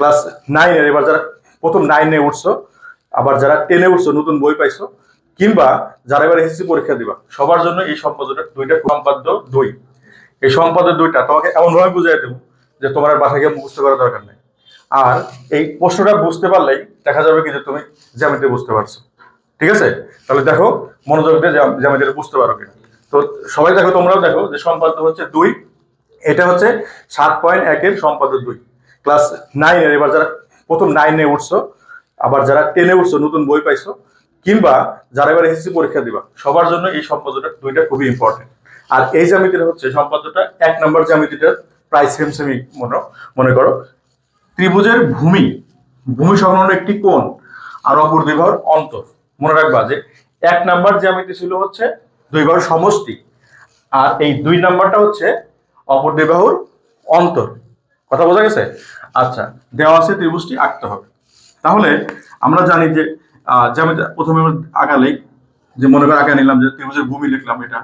Class নাইনের এবার যারা প্রথম নাইনে উঠছো, আবার যারা টেনে উঠছো, নতুন বই পাইছো, কিংবা যারা এবার এসএসসি পরীক্ষা দিবা, সবার জন্য এই সম্পাদ্যটা দুইটা সম্পাদ্য দুই। এই সম্পাদ্য দুইটা তোমাকে এমন ভাবে বুঝাই দেবো যে তোমার বাসায় গিয়ে মুখস্থ করার দরকার নেই। আর এই প্রশ্নটা বুঝতে পারলেই দেখা যাবে কি যে তুমি জ্যামিতি বুঝতে পারছ। ঠিক আছে? তাহলে দেখো, মনোযোগ দিয়ে জ্যাম- জ্যামিতিটা বুঝতে পারো কিনা। তো সবাই দেখো, তোমরাও দেখো যে সম্পাদ্য হচ্ছে দুই। এটা হচ্ছে সাত পয়েন্ট একের সম্পাদ্য দুই। ক্লাস নাইনের এবার যারা প্রথম নাইনে উঠছো, আবার যারা টেনে উঠছো, নতুন বই পাইছো, কিংবা যারা এবার এসএসসি পরীক্ষা দিবা, সবার জন্য এই সম্পাদ্যটা দুইটা খুবই ইম্পর্টেন্ট আর এই জ্যামিতিটা হচ্ছে সম্পাদ্যটা এক নম্বর জ্যামিতিটার প্রায় সেম সেমই মনে মনে করো। ত্রিভুজের ভূমি ভূমি সংলগ্ন একটি কোণ আর অপর দুই বাহুর অন্তর। মনে রাখবা যে এক নাম্বার জ্যামিতি ছিল হচ্ছে দুই বাহুর সমষ্টি, আর এই দুই নাম্বারটা হচ্ছে অপর দুই অন্তর। কথা বোঝা গেছে? আচ্ছা দেওয়া আছে ত্রিভুজটি আঁকতে হবে। তাহলে আমরা জানি যে জ্যামিতি প্রথমে আঁকালেই যে মনে করে আঁকা নিলাম যে ত্রিভুজের ভূমি লিখলাম এটা।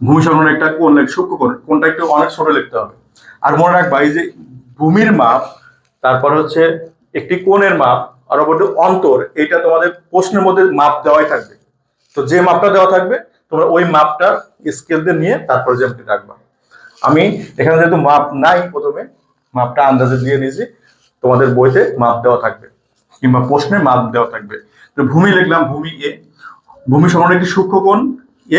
ভূমি সংলগ্ন একটা কোন লেখ, সূক্ষ্ম কোণ কোনটা একটু অনেক ছোট লিখতে হবে। আর মনে রাখবা, এই যে ভূমির মাপ, তারপর হচ্ছে একটি কোণের মাপ, আর অপর অন্তর এটা তোমাদের প্রশ্নের মধ্যে মাপ দেওয়াই থাকবে। তো যে মাপটা দেওয়া থাকবে, তোমরা ওই মাপটা স্কেল দিয়ে নিয়ে তারপর জ্যামিতি রাখবা আমি এখানে যেহেতু মাপ নাই প্রথমে মাপটা আন্দাজে দিয়ে নিয়েছি। তোমাদের বইতে মাপ দেওয়া থাকবে কিংবা প্রশ্নে মাপ দেওয়া থাকবে। তো ভূমি লিখলাম, ভূমি এ ভূমি সমান একটি সূক্ষ্ম কোণ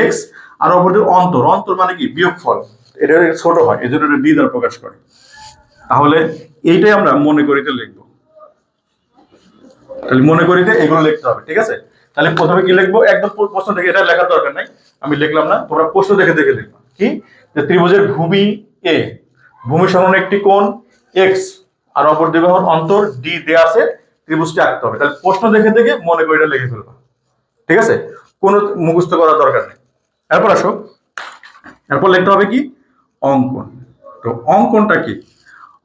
এক্স আর অপর যে অন্তর। অন্তর মানে কি? বিয়োগফল। এটা ছোট হয় এই জন্য এটা বি দ্বারা প্রকাশ করে। তাহলে এইটাই আমরা মনে করিতে লিখব। তাহলে মনে করিতে এগুলো লিখতে হবে, ঠিক আছে? তাহলে প্রথমে কি লিখব? একদম প্রশ্ন থেকে এটা লেখার দরকার নাই। আমি লিখলাম না, তোমরা প্রশ্ন দেখে দেখে লিখবা। কি? যে ত্রিভুজের ভূমি এ ভূমি সমান একটি কোণ এক্স আর অপর দুই বাহুর অন্তর ডি দেয়া আছে ত্রিভুজটি আঁকতে হবে। তাহলে প্রশ্ন দেখে দেখে মনে করে এটা লিখে ফেলবা। ঠিক আছে? কোনো মুখস্থ করার দরকার নেই। এরপর আসো। এরপর লিখতে হবে কি? অঙ্কন। তো অঙ্কনটা কি?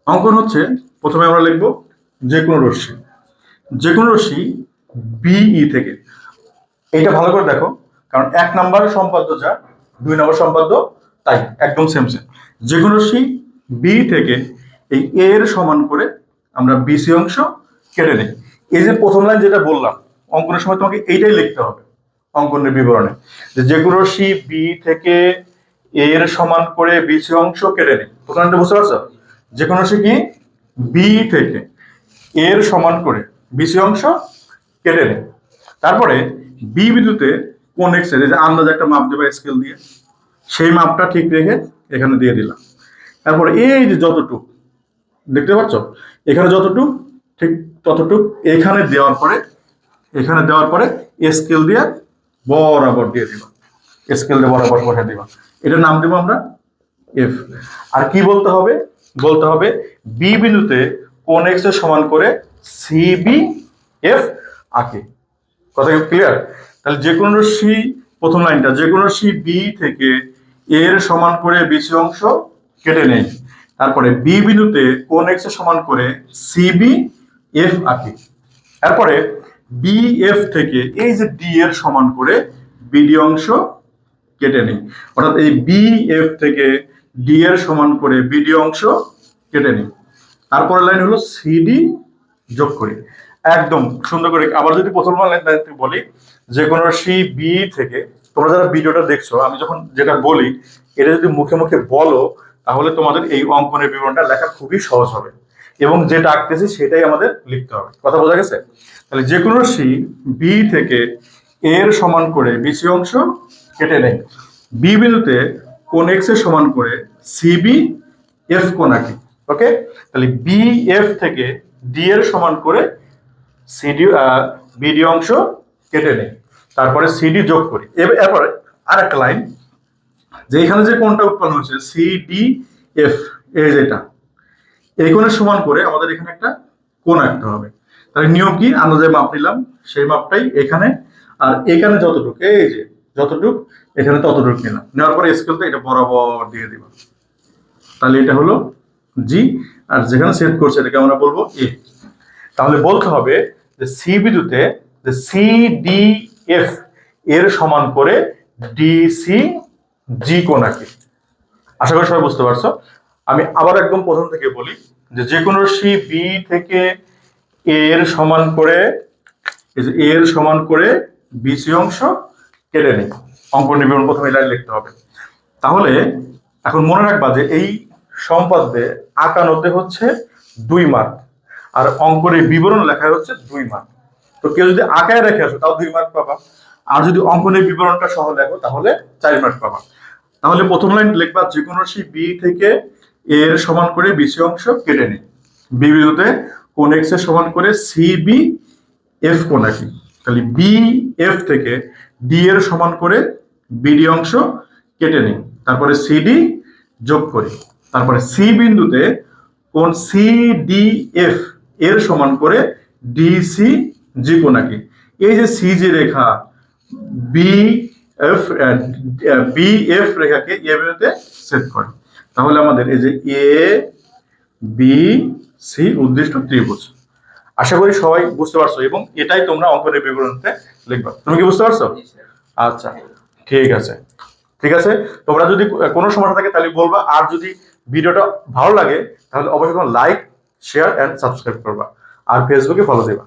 অঙ্কন হচ্ছে প্রথমে আমরা লিখব যে কোনো রশ্মি। যে কোনো রশ্মি বিই থেকে। এইটা ভালো করে দেখো, কারণ এক নাম্বার সম্পাদ্য যা, দুই নম্বর সম্পাদ্য তাই, একদম সেম সেম যে কোনো রশ্মি বি থেকে এই এ এর সমান করে আমরা বিসি অংশ কেটে নিই। এই যে প্রথম লাইন যেটা বললাম, অঙ্কনের সময় তোমাকে এইটাই লিখতে হবে, অঙ্কনের বিবরণে। যে যে কোনো রশ্মি বি থেকে এর সমান করে বিসি অংশ কেটে নিই। প্রথম লাইনটা বুঝতে পারছ? যে কোনো রশ্মি কি? বি থেকে এর সমান করে বিসি অংশ কেটে নেই। তারপরে বি বিন্দুতে কোন এক্সের? এই যে আন্দাজ একটা মাপ দেবে স্কেল দিয়ে। সেই মাপটা ঠিক রেখে এখানে দিয়ে দিলাম। তারপরে এই যে যতটুক দেখতে পাচ্ছ? এখানে যতটুক, ঠিক ততটুক। এখানে দেওয়ার পরে, এখানে দেওয়ার পরে স্কেল দিয়ে বরাবর দিয়ে দিবা। স্কেল দিয়ে বরাবর বসে দিবা। এটার নাম দেবো আমরা এফ আর কি বলতে হবে? বলতে হবে বি বিন্দুতে কোন এক্সের সমান করে সি বি এফ আঁকে। কথা ক্লিয়ার তাহলে যে কোনো রশ্মি প্রথম লাইনটা যে কোনো রশ্মি বি থেকে এর সমান করে বিসি অংশ কেটে নেই। তারপরে বি বিন্দুতে কোন এক্স সমান করে সিবি এফ আঁকি। তারপরে বি এফ থেকে এই যে ডি এর সমান করে বিডি অংশ কেটে নেই। অর্থাৎ এই বি এফ থেকে ডি এর সমান করে বিডি অংশ কেটে নেই। তারপরের লাইন হলো সিডি যোগ করি। একদম সুন্দর করে আবার যদি প্রথম লাইন বলি, যে কোনো সি বি থেকে তোমরা যারা ভিডিওটা দেখছ, আমি যখন যেটা বলি, এটা যদি মুখে মুখে বলো তাহলে তোমাদের এই অঙ্কনের বিবরণটা লেখা খুবই সহজ হবে। এবং যেটা আঁকতেছি সেটাই আমাদের লিখতে হবে। কথা বোঝা গেছে? তাহলে যে কোনো সি বি থেকে এর সমান করে বিসি অংশ কেটে নেই। বি বিন্দুতে কোন এক্সের সমান করে সিবি এফ কোন আঁকি ওকে? তাহলে বি এফ থেকে ডি এর সমান করে সিডি বিডি অংশ কেটে নেই। তারপরে সিডি যোগ করি। এরপরে আর একটা লাইন। যে এখানে যে কোনটা উৎপন্ন হচ্ছে সিডি এফ এই যেটা এই কোণের সমান করে আমাদের এখানে একটা কোণ আঁকতে হবে। তাহলে নিয়ম কি? আমরা যে মাপ নিলাম, সেই মাপটাই এখানে, আর এখানে যতটুকু, এই যে যতটুক, এখানে ততটুকু নিলাম। নেওয়ার পরে স্কেলতে এটা বরাবর দিয়ে দিব তাহলে এটা হলো জি আর যেখানে সেট করছে এটাকে আমরা বলব এ তাহলে বলতে হবে যে সি বিন্দুতে, যে সি ডি এফ এর সমান করে ডিসি জি কোণাকে আশা করি সবাই বুঝতে পারছ। আমি আবার একদম প্রথম থেকে বলি যে যে কোনো সি বি থেকে এর সমান করে এ এর সমান করে বিসি অংশ কেটে নিই। অঙ্ক নিবিড়ন প্রথমে লাইন লিখতে হবে। তাহলে এখন মনে রাখবা যে এই সম্পাদ্যে আঁকানোতে হচ্ছে দুই মার্ক, আর অঙ্কের এই বিবরণ লেখায় হচ্ছে দুই মার্ক। তো কেউ যদি আঁকায় রেখে আসো, তাও দুই মার্ক পাবা। আর যদি অঙ্কনের বিবরণটা সহ লেখো, তাহলে চার মার্ক পাবা। তাহলে প্রথম লাইন লিখবা যে কোনো সি বি থেকে এর সমান করে বিসি অংশ কেটে নিই বি বিন্দুতে কোন এক্সের সমান করে সি বি এফ কোন একই তাহলে বি এফ থেকে ডি এর সমান করে বিডি অংশ কেটে নিই তারপরে সিডি যোগ করি। তারপরে সি বিন্দুতে কোন সি ডি এফ এর সমান করে ডিসি জি কোনাকি এই যে সি জি রেখা বি এফ বি এফ রেখাকে এ বিন্দুতে সেট করে। তাহলে আমাদের এই যে এ বি সি উদ্দিষ্ট ত্রিভুজ। আশা করি সবাই বুঝতে পারছ এবং এটাই তোমরা অঙ্কের বিবরণীতে লিখবা। তুমি কি বুঝতে পারছ? আচ্ছা ঠিক আছে। ঠিক আছে? তোমরা যদি কোনো সমস্যা থাকে তাহলে বলবা। আর যদি ভিডিওটা ভালো লাগে তাহলে অবশ্যই লাইক শেয়ার এন্ড সাবস্ক্রাইব করবা। আর ফেসবুকে ফলো দিবা।